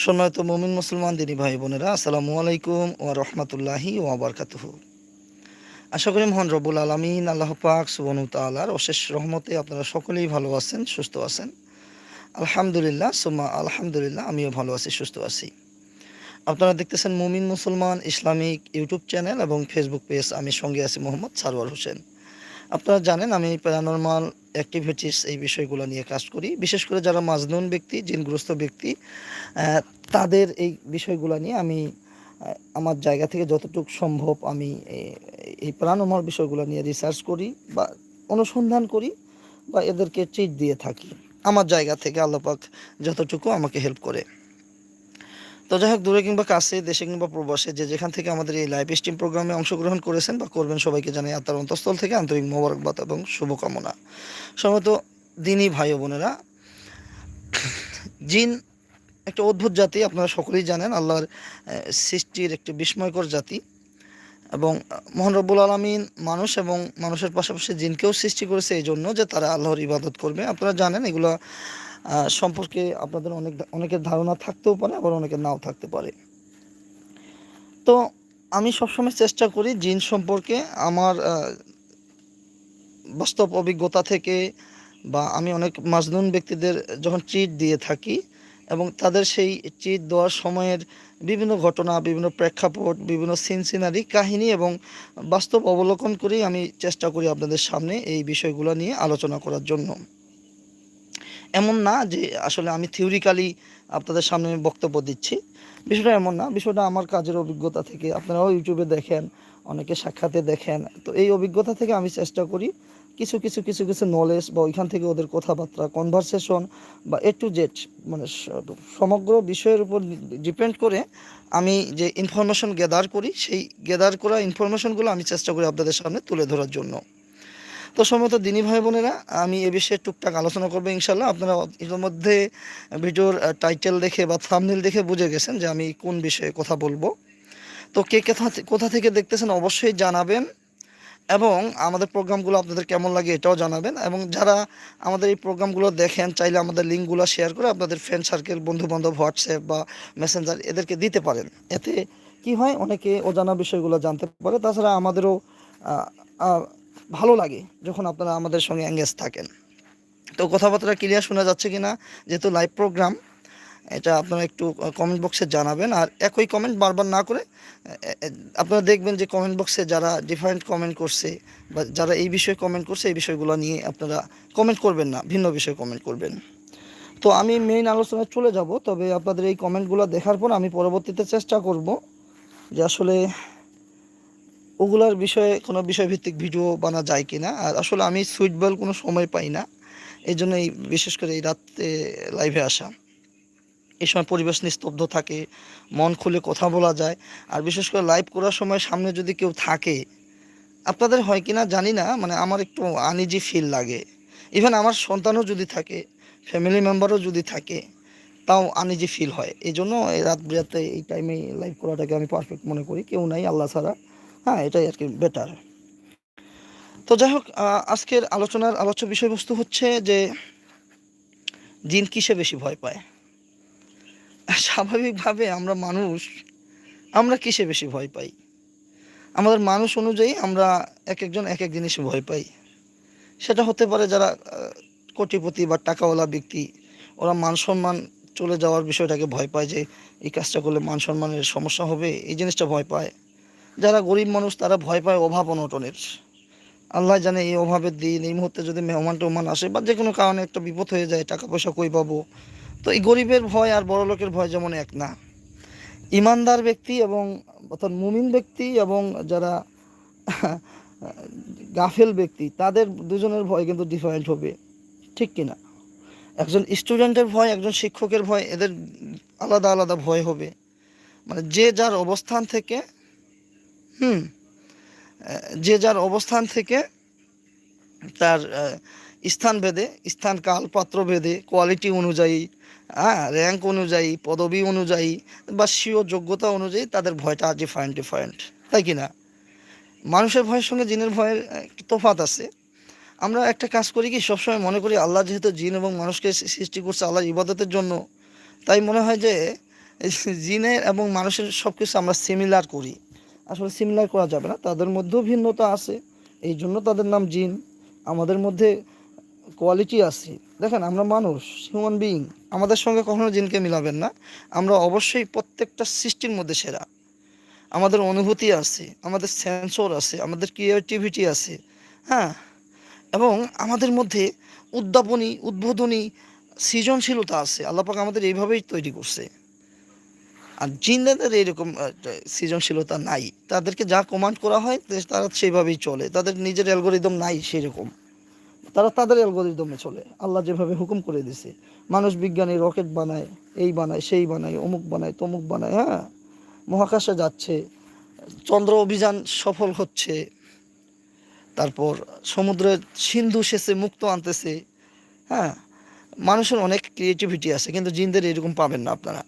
সম্মানিত মমিন মুসলমান দিনী ভাই বোনেরা, আসসালামু আলাইকুম ও রহমতুল্লাহি ও আবরকাতুহু আশা করি মহান রব্বুল আলমিন, আল্লাহ পাক সুবনু তালার অশেষ রহমতে আপনারা সকলেই ভালো আছেন, সুস্থ আছেন। আলহামদুলিল্লাহ, সুম্মা আলহামদুলিল্লাহ, আমিও ভালো আছি, সুস্থ আছি। আপনারা দেখতেছেন মুমিন মুসলমান ইসলামিক ইউটিউব চ্যানেল এবং ফেসবুক পেজ, আমি সঙ্গে আছি মোহাম্মদ সারওয়ার হোসেন। আপনারা জানেন আমি প্যারানর্মাল অ্যাক্টিভিটিস এই বিষয়গুলো নিয়ে কাজ করি। বিশেষ করে যারা মাজনুন ব্যক্তি, জিনগ্রস্ত ব্যক্তি তাদের এই বিষয়গুলো নিয়ে আমি আমার জায়গা থেকে যতটুকু সম্ভব আমি এই প্যারানর্মাল বিষয়গুলো নিয়ে রিসার্চ করি বা অনুসন্ধান করি বা এদেরকে ট্রিট দিয়ে থাকি। আমার জায়গা থেকে আল্লাপাক যতটুকু আমাকে হেল্প করে। তো যাই হোক, দূরে কিংবা কাছে, দেশে কিংবা প্রবাসে, যে যেখান থেকে আমাদের এই লাইভ স্ট্রিম প্রোগ্রামে অংশগ্রহণ করেছেন বা করবেন সবাইকে জানাই আত্মার অন্তঃস্থল থেকে আন্তরিক মোবারকবাদ এবং শুভকামনা। সম্ভবত দিনই ভাই বোনেরা। জিন একটা অদ্ভুত জাতি, আপনারা সকলেই জানেন, আল্লাহর সৃষ্টির একটি বিস্ময়কর জাতি। এবং মহান রব্বুল আলমিন মানুষ এবং মানুষের পাশাপাশি জিনকেও সৃষ্টি করেছে এই জন্য যে তারা আল্লাহর ইবাদত করবে। আপনারা জানেন এগুলো সম্পর্কে আপনাদের অনেক অনেকের ধারণা থাকতেও পারে, আবার অনেকের নাও থাকতে পারে। তো আমি সবসময় চেষ্টা করি জিন সম্পর্কে আমার বাস্তব অভিজ্ঞতা থেকে বা আমি অনেক মাজনুন ব্যক্তিদের যখন চিট দিয়ে থাকি এবং তাদের সেই চিট দেওয়ার সময়ের বিভিন্ন ঘটনা, বিভিন্ন প্রেক্ষাপট, বিভিন্ন সিন সিনারি কাহিনী এবং বাস্তব অবলোকন করেই আমি চেষ্টা করি আপনাদের সামনে এই বিষয়গুলো নিয়ে আলোচনা করার জন্য। এমন না যে আসলে আমি থিওরিক্যালি আপনাদের সামনে বক্তব্য দিচ্ছি। বিষয়টা এমন না, বিষয়টা আমার কাজের অভিজ্ঞতা থেকে। আপনারাও ইউটিউবে দেখেন, অনেকে সাক্ষাতে দেখেন। তো এই অভিজ্ঞতা থেকে আমি চেষ্টা করি কিছু কিছু কিছু কিছু নলেজ বা ওইখান থেকে ওদের কথাবার্তা কনভারসেশন বা এ টু জেড মানে সমগ্র বিষয়ের উপর ডিপেন্ড করে আমি যে ইনফরমেশন গ্যাদার করি, সেই গ্যাদার করা ইনফরমেশনগুলো আমি চেষ্টা করি আপনাদের সামনে তুলে ধরার জন্য। তো সমত দিনী ভাই বোনেরা, আমি এ বিষয়ে টুকটাক আলোচনা করব ইনশাল্লাহ আপনারা ইতিমধ্যে ভিডিওর টাইটেল দেখে বা থামনেল দেখে বুঝে গেছেন যে আমি কোন বিষয়ে কথা বলব। তো কে কোথা কোথা থেকে দেখতেছেন অবশ্যই জানাবেন এবং আমাদের প্রোগ্রামগুলো আপনাদের কেমন লাগে এটাও জানাবেন এবং যারা আমাদের এই প্রোগ্রামগুলো দেখেন, চাইলে আমাদের লিঙ্কগুলো শেয়ার করে আপনাদের ফ্রেন্ড সার্কেল বন্ধু বান্ধব হোয়াটসঅ্যাপ বা মেসেঞ্জার এদেরকে দিতে পারেন। এতে কি হয়, অনেকে অজানা বিষয়গুলো জানতে পারে। তাছাড়া আমাদেরও ভালো লাগে যখন আপনারা আমাদের সঙ্গে এঙ্গেজ থাকেন। তো কথাবার্তা ক্লিয়ার শোনা যাচ্ছে কি না যেহেতু লাইভ প্রোগ্রাম এটা আপনারা একটু কমেন্ট বক্সে জানাবেন। আর একই কমেন্ট বারবার না করে আপনারা দেখবেন যে কমেন্ট বক্সে যারা ডিফারেন্ট কমেন্ট করছে বা যারা এই বিষয়ে কমেন্ট করছে, এই বিষয়গুলো নিয়ে আপনারা কমেন্ট করবেন না, ভিন্ন বিষয়ে কমেন্ট করবেন। তো আমি মেইন আলোচনায় চলে যাব, তবে আপনাদের এই কমেন্টগুলো দেখার পর আমি পরবর্তীতে চেষ্টা করব যে আসলে ওগুলার বিষয়ে কোনো বিষয়ভিত্তিক ভিডিও বানা যায় কি না আর আসলে আমি সুইটবল কোনো সময় পাই না। এই জন্য এই বিশেষ করে এই রাতে লাইভে আসা। এই সময় পরিবেশ নিস্তব্ধ থাকে, মন খুলে কথা বলা যায়। আর বিশেষ করে লাইভ করার সময় সামনে যদি কেউ থাকে, আপনাদের হয় কি না জানি না মানে আমার একটু আনইজি ফিল লাগে। ইভেন আমার সন্তানও যদি থাকে ফ্যামিলি মেম্বারও যদি থাকে, তাও আনইজি ফিল হয়। এই জন্য রাত বিরাতে এই টাইমে লাইভ করাটাকে আমি পারফেক্ট মনে করি। কেউ নাই, আল্লাহ ছাড়া। হ্যাঁ এটাই আর কি বেটার তো যাই হোক আজকের আলোচনার আলোচ্য বিষয়বস্তু হচ্ছে যে জিন কিসে বেশি ভয় পায়? স্বাভাবিকভাবে আমরা মানুষ, আমরা কিসে বেশি ভয় পাই? আমাদের মানুষ অনুযায়ী আমরা এক একজন এক এক জিনিসে ভয় পাই। সেটা হতে পারে যারা কোটিপতি বা টাকাওয়ালা ব্যক্তি, ওরা মান সম্মান চলে যাওয়ার বিষয়টাকে ভয় পায় যে এই কাজটা করলে মান সম্মানের সমস্যা হবে, এই জিনিসটা ভয় পায়। যারা গরিব মানুষ, তারা ভয় পায় অভাব অনটনের। আল্লাহ জানে এই অভাবের দিন, এই মুহূর্তে যদি মেহমান টেহমান আসে বা যে কোনো কারণে একটা বিপদ হয়ে যায় টাকা পয়সা কই পাবো? তো এই গরিবের ভয় আর বড় লোকের ভয় যেমন এক না। ইমানদার ব্যক্তি এবং অর্থাৎ মুমিন ব্যক্তি এবং যারা গাফেল ব্যক্তি, তাদের দুজনের ভয় কিন্তু ডিফারেন্ট হবে। ঠিক কিনা একজন স্টুডেন্টের ভয়, একজন শিক্ষকের ভয়, এদের আলাদা আলাদা ভয় হবে। মানে যে যার অবস্থান থেকে হুম। যে যার অবস্থান থেকে তার স্থান ভেদে, স্থান কাল, পাত্র ভেদে কোয়ালিটি অনুযায়ী হ্যাঁ র্যাঙ্ক অনুযায়ী, পদবি অনুযায়ী বা স্বীয় যোগ্যতা অনুযায়ী তাদের ভয়টা ডিফারেন্ট ডিফারেন্ট তাই কি না? মানুষের ভয়ের সঙ্গে জিনের ভয়ের তফাত আছে। আমরা একটা কাজ করি কি, সবসময় মনে করি আল্লাহ যেহেতু জিন এবং মানুষকে সৃষ্টি করছে আল্লাহ ইবাদতের জন্য, তাই মনে হয় যে, জিনের এবং মানুষের সব কিছু আমরা সিমিলার করি। আসলে সিমিলার করা যাবে না। তাদের মধ্যেও ভিন্নতা আছে, এই জন্য তাদের নাম জিন। আমাদের মধ্যে কোয়ালিটি আছে। দেখেন, আমরা মানুষ হিউম্যান বিইং আমাদের সঙ্গে কখনো জিনকে মিলাবেন না। আমরা অবশ্যই প্রত্যেকটা সৃষ্টির মধ্যে সেরা। আমাদের অনুভূতি আছে, আমাদের সেন্সর আছে, আমাদের ক্রিয়েটিভিটি আছে হ্যাঁ? এবং আমাদের মধ্যে উদ্যাপনী উদ্বোধনী সৃজনশীলতা আছে। আল্লাপাক আমাদের এইভাবেই তৈরি করছে। আর জিন্দাদের এরকম সৃজনশীলতা নাই। তাদেরকে যা কমান্ড করা হয় তারা সেইভাবেই চলে। তাদের নিজের অ্যালগোরিদম নাই সেরকম। তারা তাদের অ্যালগোরিদমে চলে। আল্লাহ যেভাবে হুকুম করে দিছে। মানুষ বিজ্ঞানী রকেট বানায়, এই বানায়, সেই বানায়, অমুক বানায়, তমুক বানায় হ্যাঁ? মহাকাশে যাচ্ছে, চন্দ্র অভিযান সফল হচ্ছে, তারপর সমুদ্রের সিন্ধু শেষে মুক্ত আনতেছে হ্যাঁ? মানুষের অনেক ক্রিয়েটিভিটি আছে, কিন্তু জিনদের এরকম পাবেন না আপনারা।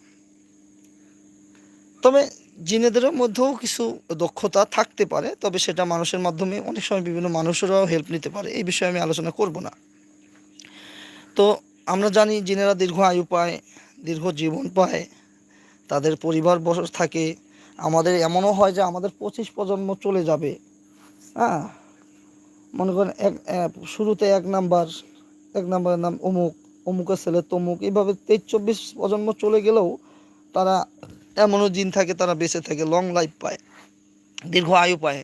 তবে জিনেদের মধ্যেও কিছু দক্ষতা থাকতে পারে, তবে সেটা মানুষের মাধ্যমে অনেক সময় বিভিন্ন মানুষেরাও হেল্প নিতে পারে, এই বিষয়ে আমি আলোচনা করব না। তো আমরা জানি জিনেরা দীর্ঘ আয়ু পায়, দীর্ঘ জীবন পায়, তাদের পরিবার বসে, থাকে, আমাদের এমনও হয় যে আমাদের পঁচিশ প্রজন্ম চলে যাবে হ্যাঁ? মনে করেন এক শুরুতে এক নাম্বার, এক নাম্বারের নাম অমুক, অমুকের ছেলে তমুক, এইভাবে তেইশ, চব্বিশ প্রজন্ম চলে গেলেও তারা এমনও জিন থাকে, তারা বেঁচে থাকে লং লাইফ পায়, দীর্ঘ আয়ু পায়।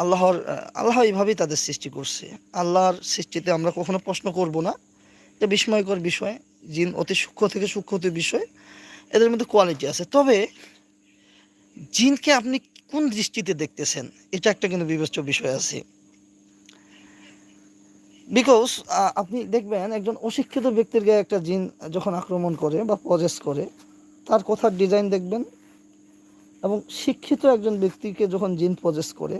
আল্লাহর, আল্লাহ এইভাবেই তাদের সৃষ্টি করছে। আল্লাহর সৃষ্টিতে আমরা কখনো প্রশ্ন করব না। এটা বিস্ময়কর বিষয়, জিন অতি সূক্ষ্ম থেকে সূক্ষ্মত বিষয়, এদের মধ্যে কোয়ালিটি আছে। তবে জিনকে আপনি কোন দৃষ্টিতে দেখতেছেন? এটা একটা কিন্তু বিবেচ্য বিষয় আছে। বিকজ আপনি দেখবেন একজন অশিক্ষিত ব্যক্তির গায়ে একটা জিন যখন আক্রমণ করে বা পজেস করে তার কথার ডিজাইন দেখবেন এবং শিক্ষিত একজন ব্যক্তিকে যখন জিন পজেস করে,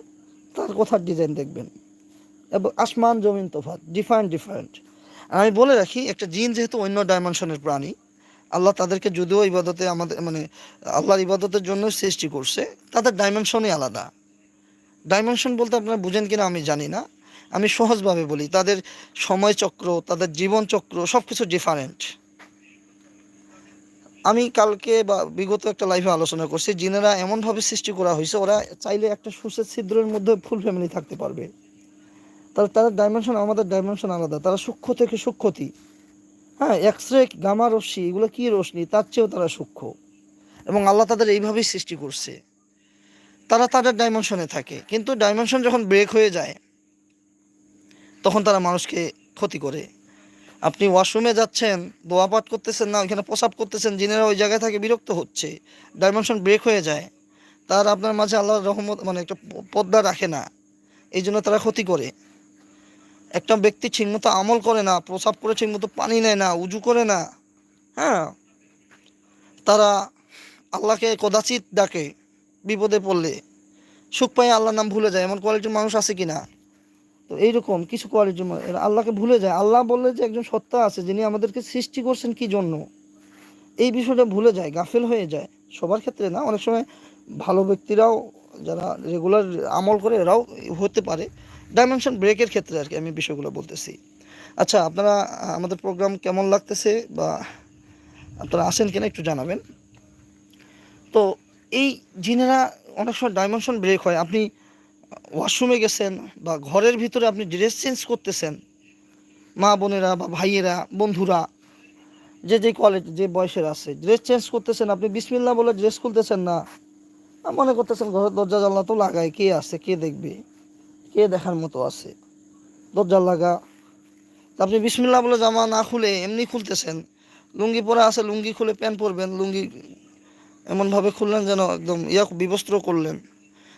তার কথার ডিজাইন দেখবেন। এবং আসমান, জমিন তোফাত ডিফারেন্ট ডিফারেন্ট আমি বলে রাখি, একটা জিন যেহেতু অন্য ডাইমেনশনের প্রাণী, আল্লাহ তাদেরকে যদিও ইবাদতে আমাদের মানে আল্লাহর ইবাদতের জন্য সৃষ্টি করছে, তাদের ডাইমেনশনই আলাদা। ডাইমেনশন বলতে আপনারা বুঝেন কিনা আমি জানি না। আমি সহজভাবে বলি, তাদের সময়চক্র, তাদের জীবনচক্র সব কিছু ডিফারেন্ট আমি কালকে বা বিগত একটা লাইফে আলোচনা করছি, জিনেরা এমনভাবে সৃষ্টি করা হয়েছে, ওরা চাইলে একটা সুসের ছিদ্রের মধ্যে ফুল ফ্যামিলি থাকতে পারবে। তার তাদের ডাইমেনশন আমাদের ডাইমেনশন আলাদা, তারা সূক্ষ্ম থেকে সূক্ষ্মতি। হ্যাঁ এক্স রে গামা রশ্মি, এগুলো কি রশ্মি? তার চেয়েও তারা সূক্ষ্ম। এবং আল্লাহ তাদের এইভাবেই সৃষ্টি করছে। তারা তাদের ডাইমেনশনে থাকে, কিন্তু ডাইমেনশন যখন ব্রেক হয়ে যায়, তখন তারা মানুষকে ক্ষতি করে। আপনি ওয়াশরুমে যাচ্ছেন, দোয়া পাঠ করতেছেন না, ওইখানে প্রসাব করতেছেন, জিনেরা ওই জায়গায় থাকে, বিরক্ত হচ্ছে ডাইমেনশন ব্রেক হয়ে যায়। তার আপনার মাঝে আল্লাহর রহমত মানে একটা প- পর্দা রাখে না, এই জন্য তারা ক্ষতি করে। একটা ব্যক্তি ঠিকমতো আমল করে না, প্রসাব করে ঠিকমতো পানি নেয় না, উজু করে না হ্যাঁ তারা আল্লাহকে কদাচিৎ ডাকে, বিপদে পড়লে, সুখ পায় আল্লাহর নাম ভুলে যায়, এমন কোয়ালিটির মানুষ আছে কি না তো এইরকম কিছু কোয়ালিটির জন্য আল্লাহকে ভুলে যায়। আল্লাহ বললে যে একজন সত্তা আছে যিনি আমাদেরকে সৃষ্টি করছেন কি জন্য? এই বিষয়টা ভুলে যায়, গাফেল হয়ে যায়। সবার ক্ষেত্রে না, অনেক সময় ভালো ব্যক্তিরাও যারা রেগুলার আমল করে, এরাও হতে পারে। ডাইমেনশন ব্রেকের ক্ষেত্রে আর কি আমি বিষয়গুলো বলতেছি। আচ্ছা আপনারা, আমাদের প্রোগ্রাম কেমন লাগতেছে বা আপনারা আসেন কিনা একটু জানাবেন। তো এই জিনেরা অনেক সময় ডাইমেনশন ব্রেক হয়, আপনি ওয়াশরুমে গেছেন বা ঘরের ভিতরে আপনি ড্রেস চেঞ্জ করতেছেন, মা বোনেরা বা ভাইয়েরা, বন্ধুরা, যে যে কোয়ালিটি যে বয়সের আছে ড্রেস চেঞ্জ করতেছেন, আপনি বিসমিল্লা বলে ড্রেস খুলতেছেন না, মনে করতেছেন ঘরের দরজা জানলা তো লাগায়, কে আছে, কে দেখবে, কে দেখার মতো আছে, দরজা লাগা। আপনি বিসমিল্লা বলে জামা না খুলে এমনি খুলতেছেন, লুঙ্গি পরা আছে, লুঙ্গি খুলে প্যান্ট পরবেন, লুঙ্গি এমনভাবে খুললেন যেন একদম ইয়া বিবস্ত্র করলেন।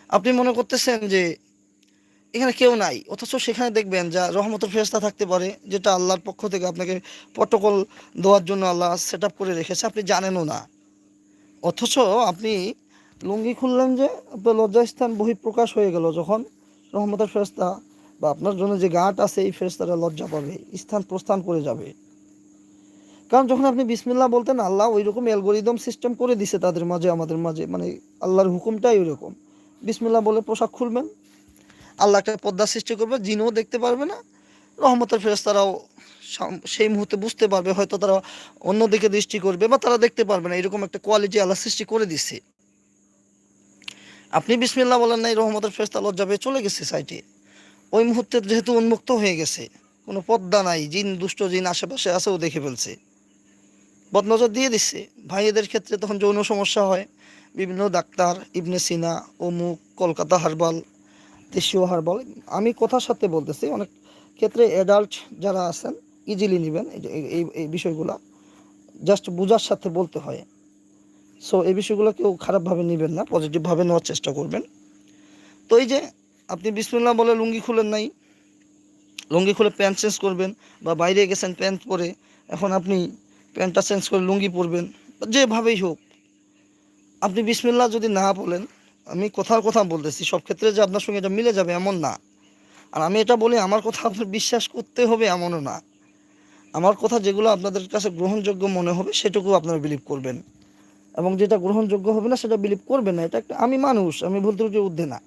আপনি মনে করতেছেন যে এখানে কেউ নাই, অথচ সেখানে দেখবেন যা রহমতের ফেরস্তা থাকতে পারে, যেটা আল্লাহর পক্ষ থেকে আপনাকে প্রটোকল দেওয়ার জন্য আল্লাহ সেট করে রেখেছে, আপনি জানেনও না। অথচ আপনি লুঙ্গি খুললেন যে আপনার লজ্জাস্থান বহিঃপ্রকাশ হয়ে গেল যখন রহমতের ফেরস্তা বা আপনার জন্য যে গাঁট আছে, এই ফেরস্তাটা লজ্জা পাবে, স্থান প্রস্থান করে যাবে। কারণ যখন আপনি বিসমিল্লাহ বলতেন, আল্লাহ ওই রকম অ্যালগোরিদম সিস্টেম করে দিছে তাদের মাঝে, আমাদের মাঝে মানে আল্লাহর হুকুমটাই ওই রকম বিসমিল্লাহ বলে পোশাক খুলবেন। আল্লাহ একটা পদ্মা সৃষ্টি করবে, জিনও দেখতে পারবে না। রহমতের ফেরেস্তারাও সেই মুহূর্তে বুঝতে পারবে, হয়তো তারা অন্যদিকে দৃষ্টি করবে বা তারা দেখতে পারবে না। এরকম একটা কোয়ালিটি আল্লাহ সৃষ্টি করে দিচ্ছে আপনি বিসমিল্লাহ বলেন নাই, রহমতের ফেস্তা লজ্জা পেয়ে চলে গেছে সাইটে। ওই মুহূর্তে যেহেতু উন্মুক্ত হয়ে গেছে, কোনো পদ্মা নাই, জিন, দুষ্ট জিন আশেপাশে আছেও দেখে ফেলছে। বদনজর দিয়ে দিচ্ছে ভাইয়েদের ক্ষেত্রে তখন যৌন সমস্যা হয় বিভিন্ন ডাক্তার, ইবনে সিনা, অমুক, কলকাতা হারবাল, দেশীয় হারবাল। আমি কথার সাথে বলতেছি, অনেক ক্ষেত্রে অ্যাডাল্ট যারা আছেন ইজিলি নেবেন এই এই বিষয়গুলো। জাস্ট বোঝার সাথে বলতে হয়। সো এই বিষয়গুলো কেউ খারাপভাবে নেবেন না পজিটিভভাবে নেওয়ার চেষ্টা করবেন। তো এই যে, আপনি বিসমিল্লাহ বলে লুঙ্গি খুলেন নাই, লুঙ্গি খুলে প্যান্ট চেঞ্জ করবেন, বা বাইরে গেছেন প্যান্ট পরে, এখন আপনি প্যান্টটা চেঞ্জ করে লুঙ্গি পরবেন যেভাবেই হোক আপনি বিসমিল্লাহ যদি না বলেন, আমি কথার কথা বলতেছি, সব ক্ষেত্রে যে আপনার সঙ্গে এটা মিলে যাবে এমন না। আর আমি এটা বলি, আমার কথা আপনার বিশ্বাস করতে হবে এমনও না। আমার কথা যেগুলো আপনাদের কাছে গ্রহণযোগ্য মনে হবে, সেটুকু আপনারা বিলিভ করবেন। এবং যেটা গ্রহণযোগ্য হবে না, সেটা বিলিভ করবেন না। এটা একটা আমি মানুষ, আমি ভুল ত্রুটির ঊর্ধ্বে না।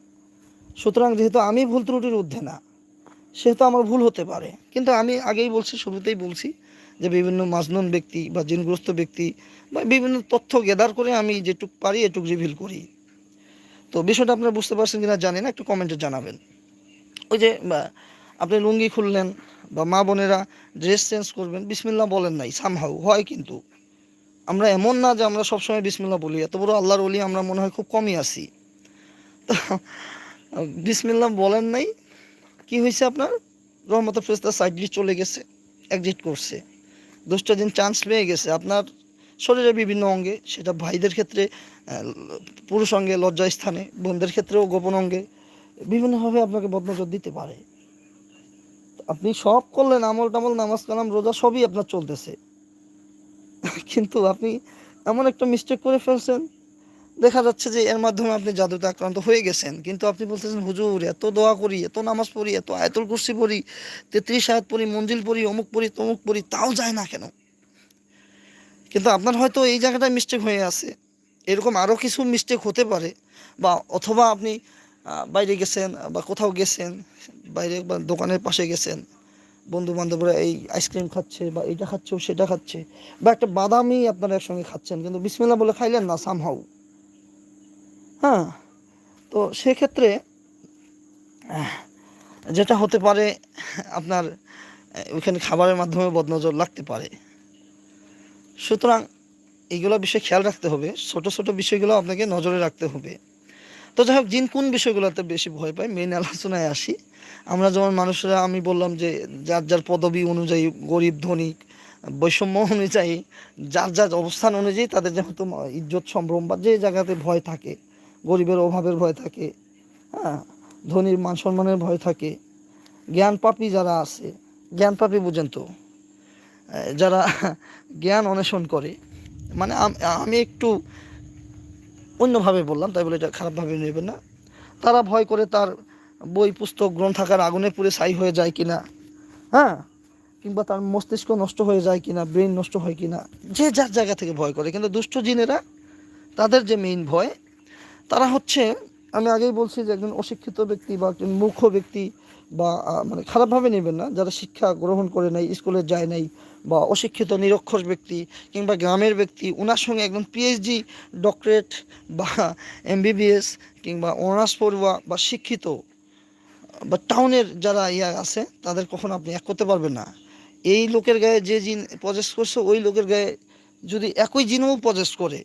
সুতরাং যেহেতু আমি ভুল ত্রুটির ঊর্ধ্বে না, সেহেতু আমার ভুল হতে পারে। কিন্তু আমি আগেই বলছি, শুরুতেই বলছি যে বিভিন্ন মাজনুন ব্যক্তি বা জিনগ্রস্ত ব্যক্তি বা বিভিন্ন তথ্য গেদার করে আমি যেটুক পারি, এটুক রিভিল করি। তো বিষয়টা আপনারা বুঝতে পারছেন কিনা জানি না, একটু কমেন্টে জানাবেন। ওই যে আপনি লুঙ্গি খুললেন বা মা বোনেরা ড্রেস চেঞ্জ করবেন বিসমিল্লা বলেন নাই সামহাউ হয় কিন্তু। আমরা এমন না যে আমরা সবসময় বিসমিল্লা বলি, এত বড় আল্লাহর অলি আমরা মনে হয় খুব কমই আছি। তো বিসমিল্লা বলেন নাই, কি হয়েছে আপনার? রহমত ফেস্তা সাইড দিয়ে চলে গেছে এক্সিট করছে। দশটা দিন চান্স পেয়ে গেছে। আপনার শরীরের বিভিন্ন অঙ্গে, সেটা ভাইদের ক্ষেত্রে পুরুষ অঙ্গে লজ্জা স্থানে, বোনদের ক্ষেত্রেও গোপন অঙ্গে, বিভিন্নভাবে আপনাকে বদনজর দিতে পারে। আপনি সব করলেন, আমল টামল, নামাজ কালাম, রোজা, সবই আপনার চলতেছে। কিন্তু আপনি এমন একটা মিস্টেক করে ফেলছেন দেখা যাচ্ছে যে এর মাধ্যমে আপনি জাদুতে আক্রান্ত হয়ে গেছেন। কিন্তু আপনি বলতেছেন, হুজুর, এত দোয়া করি, এত নামাজ পড়ি, এত আয়তুল কুর্সি পড়ি, তেত্রিশ আয়াত পড়ি, মঞ্জিল পড়ি, অমুক পড়ি, তমুক পড়ি, তাও যায় না কেন? কিন্তু আপনার হয়তো এই জায়গাটায় মিস্টেক হয়ে আছে। এরকম আরও কিছু মিস্টেক হতে পারে। বা অথবা আপনি বাইরে গেছেন বা কোথাও গেছেন, বাইরে বা দোকানের পাশে গেছেন বন্ধু বান্ধবরা এই আইসক্রিম খাচ্ছে বা এটা খাচ্ছে সেটা খাচ্ছে, বা একটা বাদামই আপনারা একসঙ্গে খাচ্ছেন, কিন্তু বিসমিল্লা বলে খাইলেন না সামহাউ হ্যাঁ তো সেক্ষেত্রে যেটা হতে পারে, আপনার ওইখানে খাবারের মাধ্যমে বদনজর লাগতে পারে। সুতরাং এইগুলো বিষয়ে খেয়াল রাখতে হবে। ছোট ছোট বিষয়গুলো আপনাকে নজরে রাখতে হবে। তো যাই হোক, জিন কোন বিষয়গুলোতে বেশি ভয় পায়? মেন আলোচনায় আসি। আমরা যেমন মানুষরা, আমি বললাম যে, যার যার পদবি অনুযায়ী গরিব, ধনী, বৈষম্য অনুযায়ী, যার যার অবস্থান অনুযায়ী তাদের যেহেতু ইজ্জত, সম্ভ্রম বা যে জায়গাতে ভয় থাকে গরিবের অভাবের ভয় থাকে হ্যাঁ ধনীর মান সম্মানের ভয় থাকে। জ্ঞান পাপী যারা আছে, জ্ঞান পাপী বুঝেন তো, যারা জ্ঞান অন্বেষণ করে মানে আমি একটু অন্যভাবে বললাম, তাই বলে এটা খারাপভাবে নেবেন না। তারা ভয় করে তার বই, পুস্তক গ্রন্থাকার আগুনে পুড়ে ছাই হয়ে যায় কিনা হ্যাঁ কিংবা তার মস্তিষ্ক নষ্ট হয়ে যায় কিনা, ব্রেন নষ্ট হয় কিনা, যে যার জায়গা থেকে ভয় করে। কিন্তু দুষ্ট জিনেরা, তাদের যে মেইন ভয় তারা হচ্ছে, আমি আগেই বলছি যে একজন অশিক্ষিত ব্যক্তি বা একজন মূর্খ ব্যক্তি বা মানে খারাপভাবে নেবেন না। যারা শিক্ষা গ্রহণ করে নাই, স্কুলে যায় নাই বা অশিক্ষিত, নিরক্ষর ব্যক্তি কিংবা গ্রামের ব্যক্তি ওনার সঙ্গে একজন পিএইচডি ডক্টরেট বা এমবিবিএস কিংবা অনার্স পড়ুয়া বা শিক্ষিত বা টাউনের যারা ইয়া আছে, তাদের কখনো আপনি এক করতে পারবেন না। এই লোকের গায়ে যে জিন পজেস্ট করছে, ওই লোকের গায়ে যদি একই জিনও পজেস্ট করে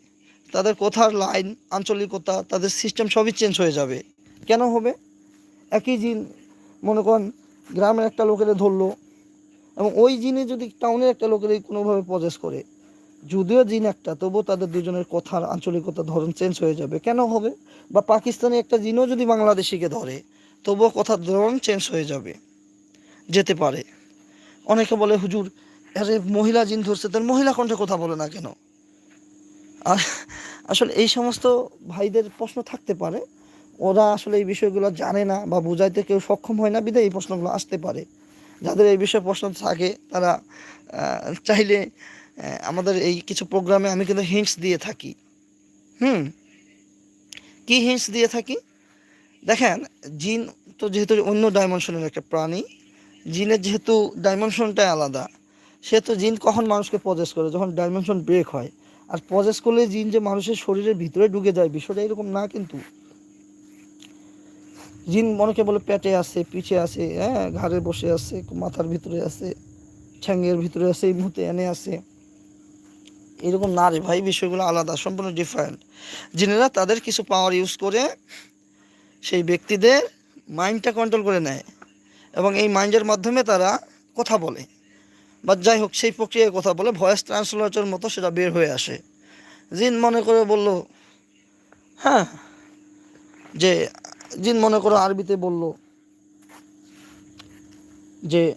তাদের কথার লাইন আঞ্চলিকতা, তাদের সিস্টেম সবই চেঞ্জ হয়ে যাবে। কেন হবে? একই জিন, মনে করেন, গ্রামের একটা লোকের ধরলো, এবং ওই জিনে যদি টাউনের একটা লোকের কোনোভাবে পজেস করে, যদিও জিন একটা, তবুও তাদের দুজনের কথার আঞ্চলিকতা, ধরন চেঞ্জ হয়ে যাবে। কেন হবে? বা পাকিস্তানি একটা জিনও যদি বাংলাদেশিকে ধরে, তবুও কথার ধরন চেঞ্জ হয়ে যাবে, যেতে পারে। অনেকে বলে, হুজুর, আরে মহিলা জিন ধরছে, তার মহিলা কণ্ঠে কথা বলে না কেন? আসলে এই সমস্ত ভাইদের প্রশ্ন থাকতে পারে। ওরা আসলে এই বিষয়গুলো জানে না বা বুঝাইতে কেউ সক্ষম হয় না, বিধায় এই প্রশ্নগুলো আসতে পারে। যাদের এই বিষয়ে প্রশ্ন থাকে, তারা চাইলে আমাদের এই কিছু প্রোগ্রামে আমি কিন্তু হিন্টস দিয়ে থাকি। হুম? কি হিন্টস দিয়ে থাকি? দেখেন, জিন তো যেহেতু অন্য ডাইমেনশনের একটা প্রাণী, জিনের যেহেতু ডাইমেনশনটাই আলাদা। সে তো জিন কখন মানুষকে পজেস করে? যখন ডাইমেনশন ব্রেক হয়। আর পজেস করলে জিন যে মানুষের শরীরের ভিতরে ঢুকে যায়, বিষয়টা এরকম না কিন্তু। জিন মনেকে বলে পেটে আছে, পিঠে আছে হ্যাঁ ঘাড়ে বসে আছে, মাথার ভিতরে আছে ঠ্যাঙ্গের ভিতরে আছে, এই মুহূর্তে এনে আছে। এরকম না রে ভাই, বিষয়গুলো আলাদা, সম্পূর্ণ ডিফারেন্ট জিনেরা তাদের কিছু পাওয়ার ইউজ করে সেই ব্যক্তিদের মাইন্ডটা কন্ট্রোল করে নেয়। এবং এই মাইন্ডের মাধ্যমে তারা কথা বলে। বা যাই হোক, সেই প্রক্রিয়ায় কথা বলে ভয়েস ট্রান্সলেটর মতো সেটা বের হয়ে আসে। জিন মনে করে বলল হ্যাঁ। যে, জিন মনে করো আরবিতে বলল, যে,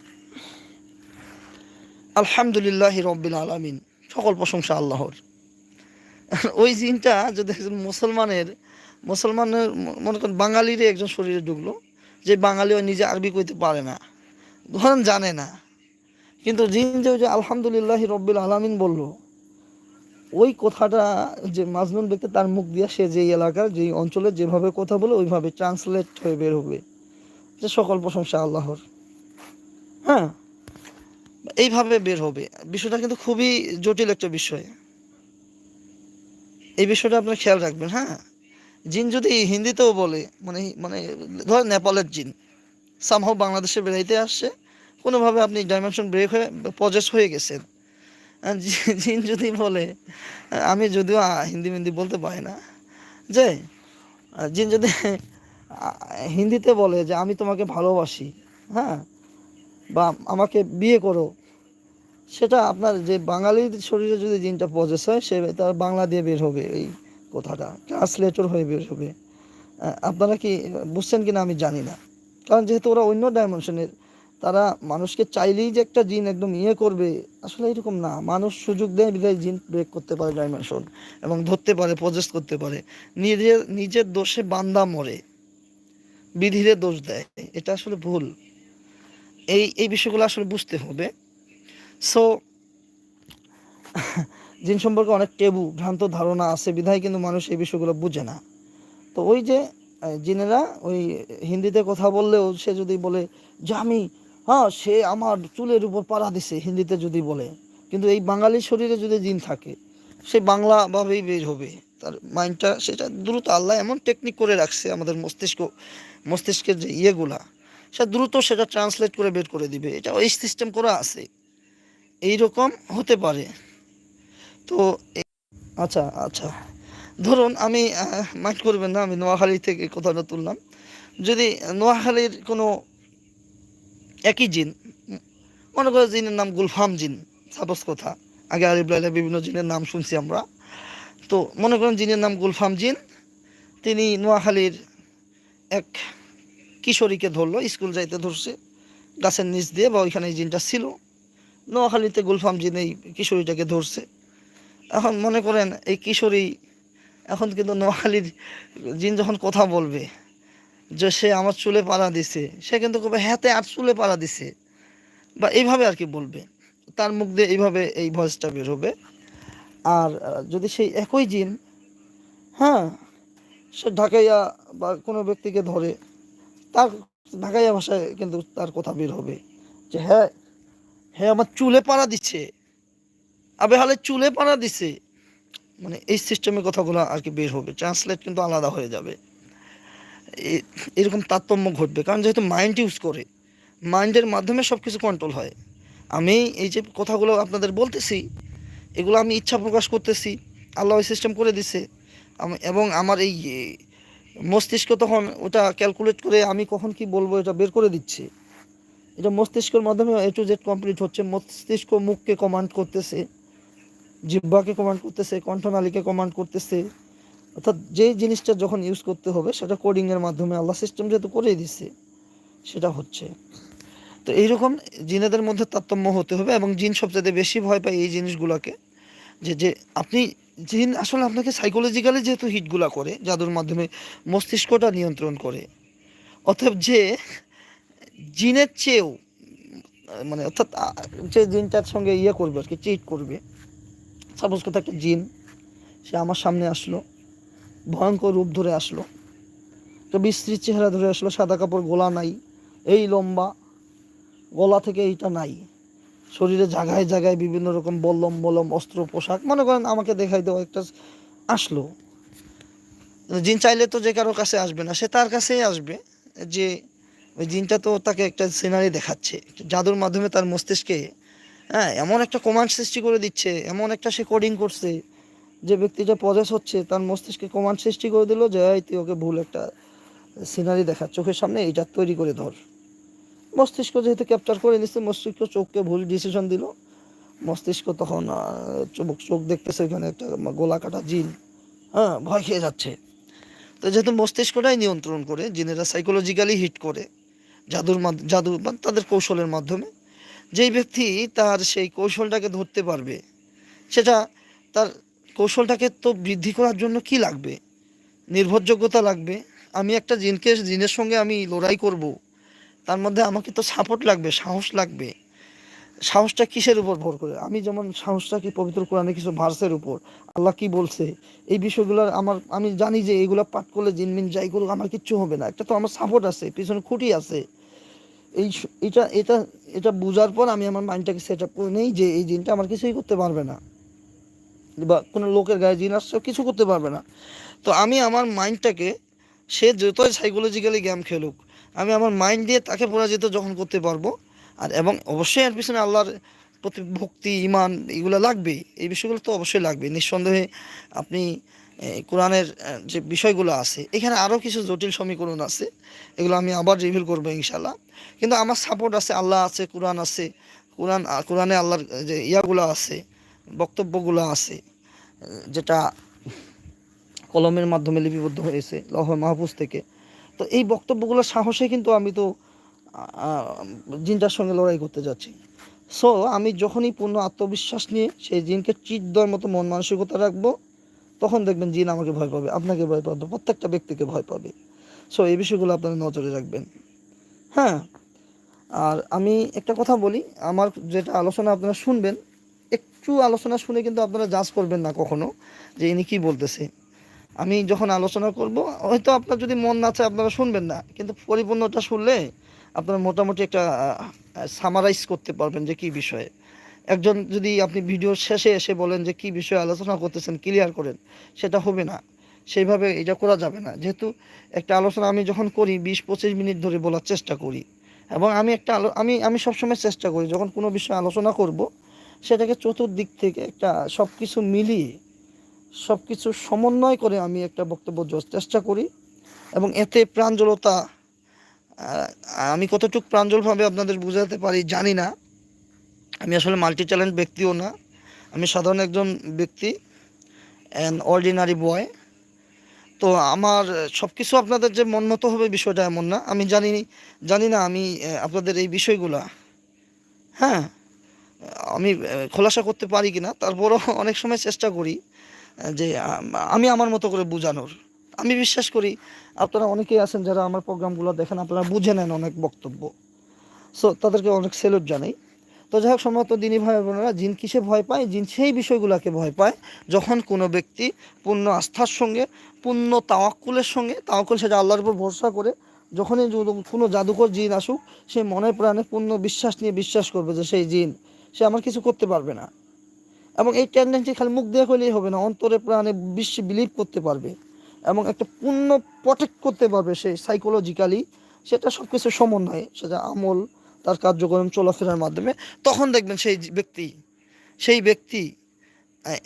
আলহামদুলিল্লাহ রব্বিল আলামিন। সকল প্রশংসা আল্লাহর। ওই জিনটা যদি একজন মুসলমানের মুসলমানের মনে করেন বাঙালিরই একজন শরীরে ঢুকলো, যে বাঙালি নিজে আরবি কইতে পারে না, ধরেন জানে না। কিন্তু জিন যে ওই যে আলহামদুলিল্লাহ রব্বিল আলামিন বলল, ওই কথাটা যে মাজনুন ব্যক্তি তার মুখ দিয়ে সে যেই এলাকার, যেই অঞ্চলে যেভাবে কথা বলে ওইভাবে ট্রান্সলেট হয়ে বের হবে। যে সকল প্রশংসা আল্লাহর। হ্যাঁ? এইভাবে বের হবে। বিষয়টা কিন্তু খুবই জটিল একটা বিষয়। এই বিষয়টা আপনার খেয়াল রাখবেন হ্যাঁ? জিন যদি হিন্দিতেও বলে মানে মানে ধর নেপালের জিন সামহাও বাংলাদেশে বেড়াইতে আসছে কোনোভাবে আপনি ডাইমেনশন ব্রেক হয়ে পজেস হয়ে গেছেন। জিন যদি বলে আমি যদিও হিন্দি মিন্দি বলতে পারি না, যে জিন যদি হিন্দিতে বলে যে, আমি তোমাকে ভালোবাসি হ্যাঁ বা আমাকে বিয়ে করো, সেটা আপনার যে বাঙালির শরীরে যদি জিনটা পজেস হয়, সে তার বাংলা দিয়ে বের হবে এই কথাটা ট্রান্সলেটর হয়ে বের হবে। আপনারা কি, বুঝছেন কিনা আমি জানি না। কারণ যেহেতু ওরা অন্য ডাইমেনশনের তারা মানুষকে চাইলেই যে একটা জিন একদম ইয়ে করবে, আসলে এরকম না। মানুষ সুযোগ দেয় বিদায় জিন ব্রেক করতে পারে ডাইমেনশন এবং ধরতে পারে পজেস্ট করতে পারে। নিজের নিজের দোষে বান্দা মরে বিধিরে দোষ দেয়। এটা আসলে ভুল। এই এই বিষয়গুলো আসলে বুঝতে হবে। সো জিন সম্পর্কে অনেক টেবু ভ্রান্ত ধারণা আছে। বিধায় কিন্তু মানুষ এই বিষয়গুলো বুঝে না। তো ওই যে জিনেরা ওই হিন্দিতে কথা বললেও সে যদি বলে যে আমি হ্যাঁ সে আমার চুলের উপর পাড়া দিছে, হিন্দিতে যদি বলে। কিন্তু এই বাঙালি শরীরে যদি জিন থাকে, সে বাংলাভাবেই বের হবে। তার মাইন্ডটা সেটা দ্রুত আল্লাহ এমন টেকনিক করে রাখছে আমাদের মস্তিষ্ক, মস্তিষ্কের যে ইয়েগুলা, সে দ্রুত সেটা ট্রান্সলেট করে বের করে দিবে। এটা ওই সিস্টেম করা আছে। এই রকম হতে পারে। তো আচ্ছা আচ্ছা। ধরুন আমি মাইন্ড করবেন না, আমি নোয়াখালী থেকে কথাটা তুললাম। যদি নোয়াখালীর কোনো একই জিন। মনে করো জিনের নাম গুলফাম জিন, সাপোজ কথা। আগে লাইলা বিভিন্ন জিনের নাম শুনছি আমরা। তো মনে করেন জিনের নাম গুলফাম জিন, তিনি নোয়াখালীর এক কিশোরীকে ধরলো, স্কুল যাইতে ধরছে, গাছের নিচ দিয়ে বা ওইখানে জিনটা ছিল। নোয়াখালীতে গুলফাম জিন এই কিশোরীটাকে ধরছে। এখন মনে করেন এই কিশোরী এখন কিন্তু নোয়াখালীর জিন যখন কথা বলবে যে সে আমার চুলে পাড়া দিছে, সে কিন্তু কবে হাতে আর চুলে পাড়া দিছে? বা এইভাবে আর কি বলবে? তার মুখ দিয়ে এইভাবে এই ভয়েসটা বের হবে। আর যদি সেই একই জিন হ্যাঁ সে ঢাকাইয়া বা কোনো ব্যক্তিকে ধরে, তার ঢাকাইয়া ভাষায় কিন্তু তার কথা বের হবে। যে হ্যাঁ হ্যাঁ আমার চুলে পাড়া দিচ্ছে আবে হালে চুলে পাড়া দিছে। মানে এই সিস্টেমের কথাগুলো আর কি বের হবে। ট্রান্সলেট কিন্তু আলাদা হয়ে যাবে। এরকম তারতম্য ঘটবে। কারণ যেহেতু মাইন্ড ইউজ করে মাইন্ডের মাধ্যমে সব কিছু কন্ট্রোল হয়। আমি এই যে কথাগুলো আপনাদের বলতেছি, এগুলো আমি ইচ্ছা প্রকাশ করতেছি, আল্লাহ সিস্টেম করে দিছে। এবং আমার এই মস্তিষ্ক তখন ওটা ক্যালকুলেট করে আমি কখন কি বলব এটা বের করে দিচ্ছে। এটা মস্তিষ্কের মাধ্যমে এ টু জেড কমপ্লিট হচ্ছে। মস্তিষ্ক মুখকে কমান্ড করতেছে, জিহ্বাকে কমান্ড করতেছে, কণ্ঠনালীকে কমান্ড করতেছে। অর্থাৎ যেই জিনিসটা যখন ইউজ করতে হবে, সেটা কোডিংয়ের মাধ্যমে আল্লাহ সিস্টেম যেহেতু করেই দিচ্ছে সেটা হচ্ছে। তো এইরকম জিনেদের মধ্যে তারতম্য হতে হবে এবং জিন সবচেয়ে বেশি ভয় পায় এই জিনিসগুলোকে, যে যে আপনি জিন আসলে আপনাকে সাইকোলজিক্যালি যেহেতু হিটগুলা করে, জাদুর মাধ্যমে মস্তিষ্কটা নিয়ন্ত্রণ করে, অতএব যে জিনের চেয়েও মানে অর্থাৎ যে জিনটার সঙ্গে ইয়ে করবে আর কি চিট করবে সাপোজ কথা একটা জিন, সে আমার সামনে আসলো ভয়ঙ্কর রূপ ধরে আসলো। একটা বিস্তৃত চেহারা ধরে আসলো, সাদা কাপড়, গোলা নাই, এই লম্বা, গলা থেকে এইটা নাই। শরীরে জায়গায় জায়গায় বিভিন্ন রকম বল্লম বলম অস্ত্র, পোশাক, মনে করেন আমাকে দেখাই দেওয়া একটা আসলো। জিন চাইলে তো যে কারোর কাছে আসবে না, সে তার কাছেই আসবে। যে ওই জিনটা তো তাকে একটা সিনারি দেখাচ্ছে জাদুর মাধ্যমে তার মস্তিষ্কে হ্যাঁ এমন একটা কমান্ড সৃষ্টি করে দিচ্ছে, এমন একটা সে কোডিং করছে যে ব্যক্তিটা পজেস হচ্ছে, তার মস্তিষ্কে কমান্ড সৃষ্টি করে দিল যে তুই ওকে ভুল একটা সিনারি দেখা, চোখের সামনে এইটা তৈরি করে ধর। মস্তিষ্ক যেহেতু ক্যাপচার করে নিচ্ছে মস্তিষ্ক চোখকে ভুল ডিসিশন দিল। মস্তিষ্ক তখন চোখ চোখ দেখতেছে ওইখানে একটা গোলা কাটা জিন। হ্যাঁ ভয় খেয়ে যাচ্ছে। তো যেহেতু মস্তিষ্কটাই নিয়ন্ত্রণ করে, জিনেরা সাইকোলজিক্যালি হিট করে, জাদুর জাদু তাদের কৌশলের মাধ্যমে, যেই ব্যক্তি তার সেই কৌশলটাকে ধরতে পারবে, সেটা তার কৌশলটাকে তো বৃদ্ধি করার জন্য কি লাগবে? নির্ভরযোগ্যতা লাগবে। আমি একটা জিনকে, জিনের সঙ্গে আমি লড়াই করব। তার মধ্যে আমাকে তো সাপোর্ট লাগবে, সাহস লাগবে। সাহসটা কিসের উপর ভর করে? আমি যেমন সাহসটা কি পবিত্র কোরআনে কিছু ভার্সের উপর? আল্লাহ কি বলছে? এই বিষয়গুলো আমার, আমি জানি যে এগুলো পাঠ করলে জিনমিন যাই করুক, আমার কিচ্ছু হবে না। একটা তো আমার সাপোর্ট আছে, পিছনে খুঁটি আছে। এই এটা এটা এটা বোঝার পর আমি আমার মাইন্ডটাকে সেট আপ করে নেই যে এই জিনটা আমার কিছুই করতে পারবে না। বা কোনো লোকের গায়ে জিন আসছে, কিছু করতে পারবে না। তো আমি আমার মাইন্ডটাকে, সে যতই সাইকোলজিক্যালি গেম খেলুক, আমি আমার মাইন্ড দিয়ে তাকে পরাজিত যখন করতে পারব, আর এবং অবশ্যই এর পিছনে আল্লাহর প্রতি ভক্তি ইমান এগুলো লাগবে। এই বিষয়গুলো তো অবশ্যই লাগবে। নিঃসন্দেহে আপনি কোরআনের যে বিষয়গুলো আছে, এখানে আরও কিছু জটিল সমীকরণ আছে, এগুলো আমি আবার রিভিল করব ইনশাল্লাহ কিন্তু আমার সাপোর্ট আছে, আল্লাহ আছে, কোরআন আছে, কোরআন, কোরআনে আল্লাহর যে ইয়াগুলো আছে বক্তব্যগুলো আছে, যেটা কলমের মাধ্যমে লিপিবদ্ধ হয়েছে লৌহ মাহফুজ থেকে। তো এই বক্তব্যগুলোর সাহসে কিন্তু আমি তো জিনটার সঙ্গে লড়াই করতে যাচ্ছি। সো আমি যখনই পূর্ণ আত্মবিশ্বাস নিয়ে সেই জিনকে চিট দেওয়ার মতো মন মানসিকতা রাখব, তখন দেখবেন জিন আমাকে ভয় পাবে, আপনাকে ভয় পাবে, প্রত্যেকটা ব্যক্তিকে ভয় পাবে। সো এই বিষয়গুলো আপনারা নজরে রাখবেন। হ্যাঁ আর আমি একটা কথা বলি, আমার যেটা আলোচনা আপনারা শুনবেন একটু আলোচনা শুনে কিন্তু আপনারা জাজ করবেন না কখনো যে ইনি কী বলতেছে। আমি যখন আলোচনা করব, হয়তো আপনার যদি মন না চায় আপনারা শুনবেন না, কিন্তু পরিপূর্ণটা শুনলে আপনারা মোটামুটি একটা সামারাইজ করতে পারবেন যে কী বিষয়ে। একজন যদি আপনি ভিডিওর শেষে এসে বলেন যে কী বিষয়ে আলোচনা করতেছেন ক্লিয়ার করেন, সেটা হবে না। সেইভাবে এটা করা যাবে না। যেহেতু একটা আলোচনা আমি যখন করি, বিশ পঁচিশ মিনিট ধরে বলার চেষ্টা করি, এবং আমি একটা আলো, আমি আমি সবসময় চেষ্টা করি, যখন কোনো বিষয়ে আলোচনা করব সেটাকে চতুর্দিক থেকে একটা সব কিছু মিলিয়ে সব কিছু সমন্বয় করে আমি একটা বক্তব্য চেষ্টা করি এবং এতে প্রাঞ্জলতা আমি কতটুকু প্রাঞ্জলভাবে আপনাদের বোঝাতে পারি জানি না। আমি আসলে মাল্টি ট্যালেন্ট ব্যক্তিও না। আমি সাধারণ একজন ব্যক্তি অ্যান অর্ডিনারি বয় তো আমার সব কিছু আপনাদের যে মন মতো হবে বিষয়টা এমন না। আমি জানি জানি না আমি আপনাদের এই বিষয়গুলা। হ্যাঁ আমি খোলাসা করতে পারি কিনা, তারপরও অনেক সময় চেষ্টা করি যে, আমি আমার মতো করে বোঝানোর। আমি বিশ্বাস করি, আপনারা অনেকেই আছেন যারা আমার প্রোগ্রামগুলো দেখেন, আপনারা বুঝে নেন অনেক বক্তব্য। সো তাদেরকে অনেক সেলুট জানাই। তো যাই হোক সম্ভবত দিনী ভাই বোনেরা, জিন কিসে ভয় পায়? জিন সেই বিষয়গুলোকে ভয় পায় যখন কোনো ব্যক্তি পূর্ণ আস্থার সঙ্গে, পূর্ণ তাওয়াক্কুলের সঙ্গে, তাওয়াক্কুল সেটা আল্লাহর উপর ভরসা করে যখনই কোনো জাদুকর জিন আসুক, সে মনে প্রাণে পূর্ণ বিশ্বাস নিয়ে বিশ্বাস করবে যে সেই জিন। সে আমার কিছু করতে পারবে না। এবং এই টেন্ডেন্সি খালি মুখ দিয়ে করলেই হবে না, অন্তরে প্রাণে বিশ্বে বিলিভ করতে পারবে। এবং একটা পূর্ণ প্রটেক্ট করতে পারবে সে সাইকোলজিক্যালি সেটা সব কিছু সমন্বয়ে, সেটা আমল, তার কার্যক্রম, চলাফেরার মাধ্যমে। তখন দেখবেন সেই ব্যক্তি সেই ব্যক্তি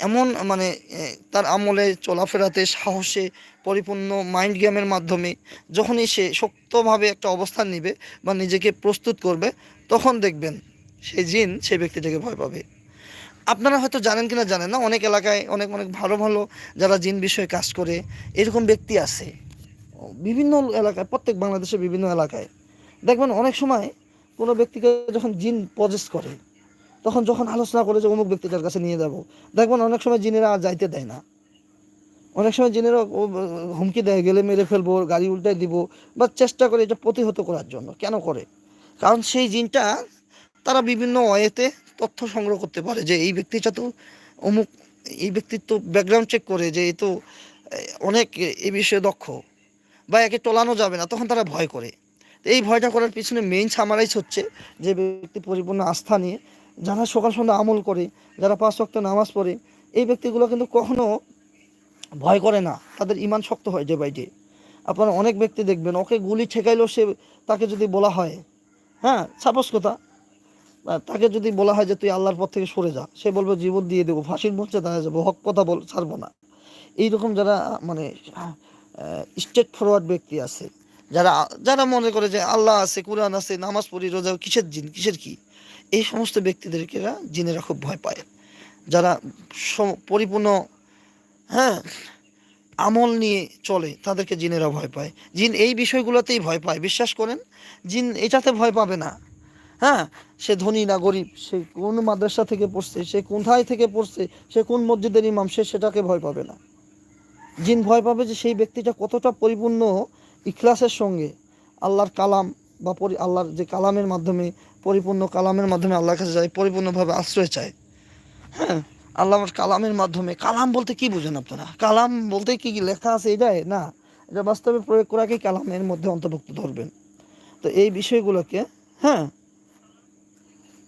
এমন মানে তার আমলে, চলাফেরাতে সাহসে, পরিপূর্ণ মাইন্ড গেমের মাধ্যমে যখনই সে শক্তভাবে একটা অবস্থান নেবে বা নিজেকে প্রস্তুত করবে, তখন দেখবেন সেই জিন সেই ব্যক্তিটাকে ভয় পাবে। আপনারা হয়তো জানেন কিনা জানেন না, অনেক এলাকায় অনেক অনেক ভালো ভালো যারা জিন বিষয়ে কাজ করে, এরকম ব্যক্তি আছে। বিভিন্ন এলাকায়, প্রত্যেক বাংলাদেশের বিভিন্ন এলাকায়। দেখবেন অনেক সময় কোনো ব্যক্তিকে যখন জিন পজেস করে, তখন যখন আলোচনা করে যে অমুক ব্যক্তিটার কাছে নিয়ে যাব, দেখবেন অনেক সময় জিনেরা আর যাইতে দেয় না। অনেক সময় জিনেরা হুমকি দেয়, গেলে মেরে ফেলব, গাড়ি উল্টাই দিব, বা চেষ্টা করে এটা প্রতিহত করার জন্য। কেন করে? কারণ সেই জিনটা তারা বিভিন্ন ওয়েতে তথ্য সংগ্রহ করতে পারে যে এই ব্যক্তিটা তো অমুক, এই ব্যক্তির তো ব্যাকগ্রাউন্ড চেক করে যে এ তো অনেক এই বিষয়ে দক্ষ বা একে টলানো যাবে না, তখন তারা ভয় করে। এই ভয়টা করার পিছনে মেইন সামারাইজ হচ্ছে যে ব্যক্তি পরিপূর্ণ আস্থা নিয়ে, যারা সকাল সন্ধ্যা আমল করে, যারা পাঁচ ওয়াক্ত নামাজ পড়ে, এই ব্যক্তিগুলো কিন্তু কখনো ভয় করে না, তাদের ইমান শক্ত হয় ডে বাই ডে আপনারা অনেক ব্যক্তি দেখবেন, ওকে গুলি ঠেকাইলেও সে তাকে যদি বলা হয় হ্যাঁ সাপোজ কথা তাকে যদি বলা হয় যে তুই আল্লাহর পথ থেকে সরে যা, সে বলবে, জীবন দিয়ে দেবো, ফাঁসির মঞ্চে দাঁড়িয়ে যাব, হক কথা বল, ছাড়বো না। এইরকম যারা মানে স্টেট ফরওয়ার্ড ব্যক্তি আছে, যারা যারা মনে করে যে আল্লাহ আছে, কোরআন আছে, নামাজ পড়ি, রোজা, কিসের জিন, কিসের কি? এই সমস্ত ব্যক্তিদেরকে জিনেরা খুব ভয় পায়। যারা পরিপূর্ণ হ্যাঁ আমল নিয়ে চলে, তাদেরকে জিনেরা ভয় পায়। জিন এই বিষয়গুলোতেই ভয় পায়। বিশ্বাস করেন, জিন এটাতে ভয় পাবে না। হ্যাঁ সে ধনী না গরিব, সে কোন মাদ্রাসা থেকে পড়ছে, সে কোথায় থেকে পড়ছে, সে কোন মসজিদের ইমাম, সে সেটাকে ভয় পাবে না। জিন ভয় পাবে যে সেই ব্যক্তিটা কতটা পরিপূর্ণ ইখলাসের সঙ্গে। আল্লাহর কালাম বা পরি, আল্লাহর যে কালামের মাধ্যমে, পরিপূর্ণ কালামের মাধ্যমে আল্লাহর কাছে যায়, পরিপূর্ণভাবে আশ্রয় চায়। হ্যাঁ আল্লাহর কালামের মাধ্যমে। কালাম বলতে কি বুঝেন আপনারা? কালাম বলতে কি কি লেখা আছে এটাই? না, এটা বাস্তবে প্রয়োগ করাকেই কালামের মধ্যে অন্তর্ভুক্ত ধরবেন। তো এই বিষয়গুলোকে হ্যাঁ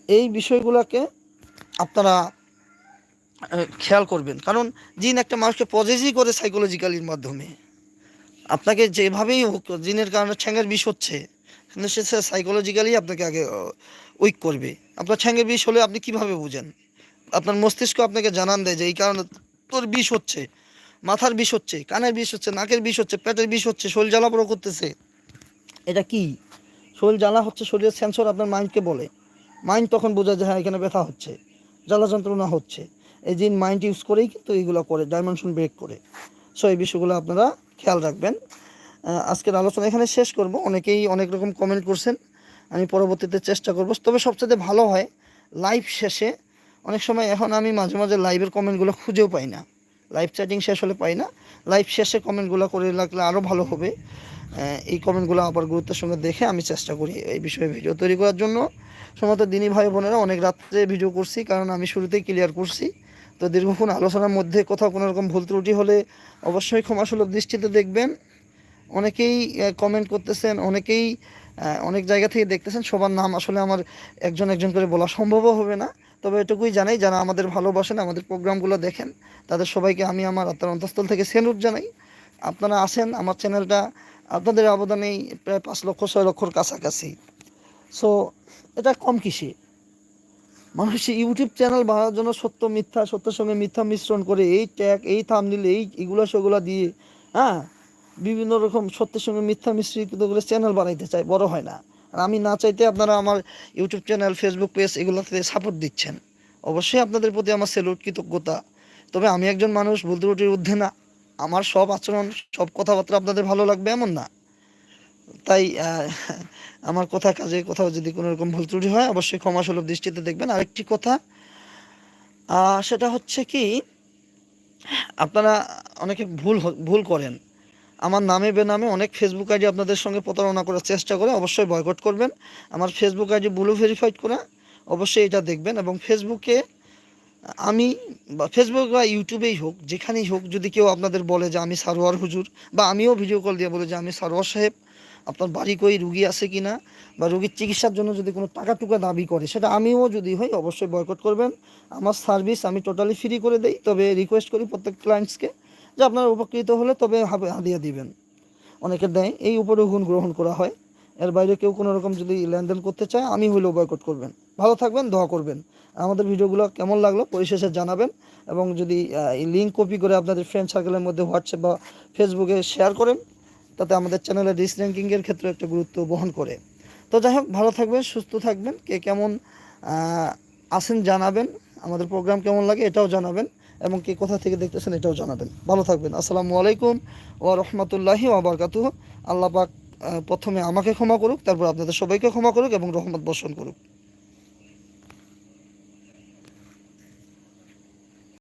এই বিষয়গুলোকে আপনারা খেয়াল করবেন। কারণ জিন একটা মানুষকে পজেসই করে সাইকোলজিক্যালির মাধ্যমে। আপনাকে যেভাবেই হোক, জিনের কারণে ঠ্যাঙের বিষ হচ্ছে, কিন্তু সে সাইকোলজিক্যালি আপনাকে আগে উইক করবে। আপনার ঠ্যাঙের বিষ হলে আপনি কীভাবে বুঝেন? আপনার মস্তিষ্ক আপনাকে জানান দেয় যে, এই কারণে তোর বিষ হচ্ছে, মাথার বিষ হচ্ছে, কানের বিষ হচ্ছে, নাকের বিষ হচ্ছে, পেটের বিষ হচ্ছে, শরীর জ্বালা পোড়া করতেছে। এটা কি? শরীর জ্বালা হচ্ছে, শরীরের সেন্সর আপনার মাইন্ডকে বলে। মাইন্ড তখন বোঝা যায় হ্যাঁ এখানে ব্যথা হচ্ছে, জ্বালা যন্ত্রণা হচ্ছে। এই জিন মাইন্ড ইউজ করেই কিন্তু এইগুলো করে ডাইমেনশন ব্রেক করে। সো এই বিষয়গুলো আপনারা খেয়াল রাখবেন। আজকের আলোচনা এখানে শেষ করব। অনেকেই অনেক রকম কমেন্ট করছেন, আমি পরবর্তীতে চেষ্টা করব। তবে সবচেয়ে ভালো হয় লাইভ শেষে অনেক সময় এখন আমি মাঝে মাঝে লাইভের কমেন্টগুলো খুঁজেও পাই না। লাইভ চ্যাটিং শেষ হলে পাই না। লাইভ শেষে কমেন্টগুলো করে রাখলে আরও ভালো হবে। এই কমেন্টগুলো আবার গুরুত্বের সঙ্গে দেখে আমি চেষ্টা করি এই বিষয়ে ভিডিও তৈরি করার জন্য। সমস্ত দিনী ভাই বোনেরা অনেক রাত্রে ভিডিও করছি, কারণ আমি শুরুতেই ক্লিয়ার করছি। তো দীর্ঘক্ষণ আলোচনার মধ্যে কোথাও কোনো রকম ভুল ত্রুটি হলে অবশ্যই ক্ষমাসুলভ দৃষ্টিতে দেখবেন। অনেকেই কমেন্ট করতেছেন, অনেকেই অনেক জায়গা থেকে দেখতেছেন, সবার নাম আসলে আমার একজন একজন করে বলা সম্ভবও হবে না। তবে এটুকুই জানাই, যারা আমাদের ভালোবাসেন, আমাদের প্রোগ্রামগুলো দেখেন, তাদের সবাইকে আমি আমার আত্মার অন্তঃস্থল থেকে সেলুট জানাই। আপনারা আসেন, আমার চ্যানেলটা আপনাদের অবদানেই প্রায় পাঁচ লক্ষ, ছয় লক্ষর কাছাকাছি। সো এটা কম কিসে মানুষ ইউটিউব চ্যানেল বানানোর জন্য সত্য মিথ্যা, সত্যের সঙ্গে মিথ্যা মিশ্রণ করে এই ট্যাগ, এই থাম থামনিল এই এগুলো, সেগুলো দিয়ে হ্যাঁ বিভিন্ন রকম সত্যের সঙ্গে মিথ্যা মিশ্রিত করে চ্যানেল বানাইতে চায়, বড় হয় না। আর আমি না চাইতে আপনারা আমার ইউটিউব চ্যানেল ফেসবুক পেজ এগুলোতে সাপোর্ট দিচ্ছেন। অবশ্যই আপনাদের প্রতি আমার সেলুট কৃতজ্ঞতা। তবে আমি একজন মানুষ, ভুল ত্রুটির ঊর্ধ্বে না। আমার সব আচরণ, সব কথাবার্তা আপনাদের ভালো লাগবে, এমন না। তাই আমার কথা কাজে কোথাও যদি কোনো রকম ভুল ত্রুটি হয়, অবশ্যই ক্ষমাসুলভ দৃষ্টিতে দেখবেন। আরেকটি কথা সেটা হচ্ছে কি, আপনারা অনেকে ভুল ভুল করেন। আমার নামে বেনামে অনেক ফেসবুক আইডি আপনাদের সঙ্গে প্রতারণা করার চেষ্টা করে, অবশ্যই বয়কট করবেন। আমার ফেসবুক আইডি ব্লু ভেরিফাইড করা, অবশ্যই এটা দেখবেন এবং ফেসবুকে আমি বা ফেসবুক বা ইউটিউবেই হোক, যেখানেই হোক, যদি কেউ আপনাদের বলে যে আমি সারোয়ার হুজুর বা আমিও ভিডিও কল দিয়ে বলে যে আমি সারোয়ার সাহেব আপনার বাড়ি কই, রুগী আছে কি না বা রুগীর চিকিৎসার জন্য যদি কোনো টাকা টুকা দাবি করে, সেটা আমিও যদি হই অবশ্যই বয়কট করবেন। আমার সার্ভিস আমি টোটালি ফ্রি করে দেই, তবে রিকোয়েস্ট করি প্রত্যেক ক্লায়েন্টসকে যে আপনারা উপকৃত হলে তবে হাদিয়া দিবেন। অনেকে দেয়, এই উপরে গুণ গ্রহণ করা হয়। এর বাইরে কেউ কোনো রকম যদি লেনদেন করতে চায়, আমি হইলেও বয়কট করবেন। ভালো থাকবেন, দোয়া করবেন। আমাদের ভিডিওগুলো কেমন লাগল পরিশেষে জানাবেন এবং যদি এই লিঙ্ক কপি করে আপনাদের ফ্রেন্ড সার্কেলের মধ্যে হোয়াটসঅ্যাপ বা ফেসবুকে শেয়ার করেন তাতে আমাদের চ্যানেলের রিচ র্যাঙ্কিংয়ের ক্ষেত্রে একটা গুরুত্ব বহন করে। তো যাই হোক, ভালো থাকবেন, সুস্থ থাকবেন, কে কেমন আছেন জানাবেন, আমাদের প্রোগ্রাম কেমন লাগে এটাও জানাবেন, এবং কে কোথা থেকে দেখতেছেন এটাও জানাবেন। ভালো থাকবেন, আসসালামু আলাইকুম ও রহমতুল্লাহি ওবরকাতুহ আল্লাহ পাক প্রথমে আমাকে ক্ষমা করুক, তারপর আপনাদের সবাইকে ক্ষমা করুক এবং রহমত বর্ষণ করুক।